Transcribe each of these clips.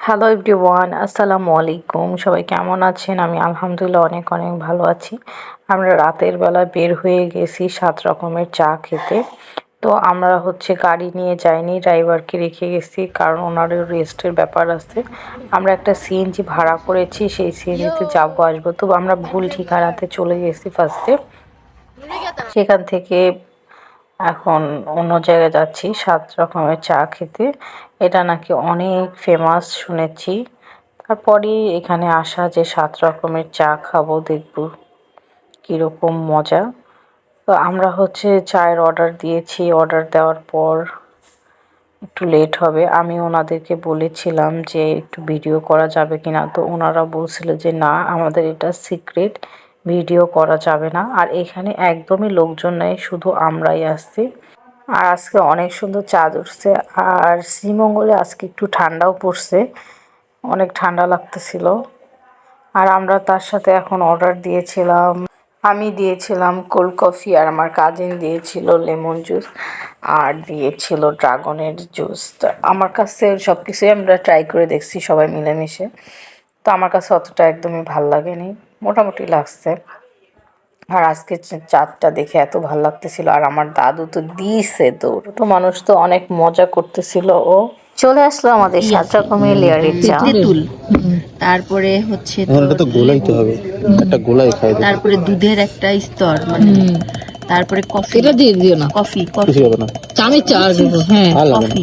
Hello everyone আসসালামু আলাইকুম। সবাই কেমন আছেন? আমি আলহামদুলিল্লাহ অনেক অনেক ভালো আছি। আমরা রাতের বেলা বের হয়ে গেছি সাত রকমের চা খেতে। তো আমরা হচ্ছে গাড়ি নিয়ে যাইনি, ড্রাইভারকে রেখে গেছি, কারণ ওনারও রেস্টের ব্যাপার আছে। আমরা একটা সিএনজি ভাড়া করেছি, সেই সিএনজিতে যাব, আসব। তো আমরা ভুল ঠিকানাতে চলে গেছি ফার্স্টে সেখান থেকে এখন অন্য জায়গায় যাচ্ছি, সাত রকমের চা খেতে। এটা নাকি অনেক ফেমাস শুনেছি। তারপরেই এখানে আসা যে সাত রকমের চা খাব, দেখব কীরকম মজা। তো আমরা হচ্ছে চায়ের অর্ডার দিয়েছি অর্ডার দেওয়ার পর একটু লেট হবে। আমি ওনাদেরকে বলেছিলাম যে একটু ভিডিও করা যাবে কি না তো ওনারা বলছিল যে না, আমাদের এটা সিক্রেট ভিডিও করা যাবে না। আর এখানে একদমই লোকজন নেই, শুধু আমরাই আসছি। আর আজকে অনেক সুন্দর চাঁদ উঠছে। আর শ্রীমঙ্গলে আজকে একটু ঠান্ডাও পড়ছে। অনেক ঠান্ডা লাগতেছিল। আর আমরা তার সাথে এখন অর্ডার দিয়েছিলাম। আমি দিয়েছিলাম কোল্ড কফি আর আমার কাজিন দিয়েছিল লেমন জুস আর দিয়েছিল ড্রাগনের জুস তো আমার কাছে সব কিছুই আমরা ট্রাই করে দেখছি সবাই মিলেমিশে। তো আমার কাছে অতটা একদমই ভালো লাগেনি। মোটামুটি লাগছে। আর আজকে চাঁদটা দেখে এত ভালো লাগতেছিল। আর আমার দাদু তো দিছে তো ছোট মানুষ তো অনেক মজা করতেছিল। ও চলে আসলো আমাদের সাত রকমের লেয়ারের চা। তেঁতুল। তারপরে হচ্ছে তো গোলাইতে হবে। একটা গোলাই খাই তারপরে দুধের একটা স্তর মানে তারপরে কফি। এটা দিয়ে দিও না। Coffee coffee. হবে না। চামে চা হ্যাঁ। কফি।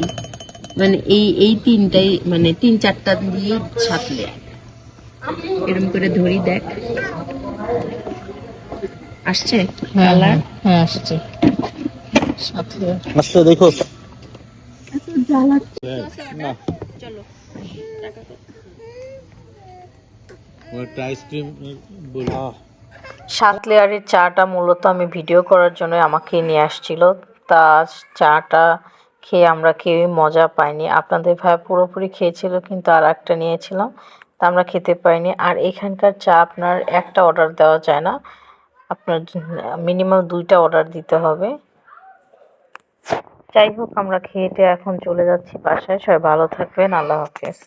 মানে এই এই তিনটাই মানে তিন চারটা দিয়ে ছাতলে এরকম করে ধরি দেখ। আসছে? হ্যাঁ কালার হ্যাঁ আসছে। সাথে। আসলে দেখো। না। একটা আইসক্রিম বলি। সাত লেয়ারের চাটা মূলত আমি ভিডিও করার জন্য আমাকে নিয়ে আসছিল। তা চাটা খেয়ে আমরা কেউই মজা পাইনি। আপনাদের ভাই পুরোপুরি খেয়েছিল কিন্তু আর একটা নিয়েছিলাম। তা আমরা খেতে পাইনি আর এখানকার চা আপনার একটা অর্ডার দেওয়া যায় না। আপনার মিনিমাম দুইটা অর্ডার দিতে হবে। যাই হোক, আমরা খেয়েটে এখন চলে যাচ্ছি বাসায়। সবাই ভালো থাকবেন। আল্লাহ হাফেজ।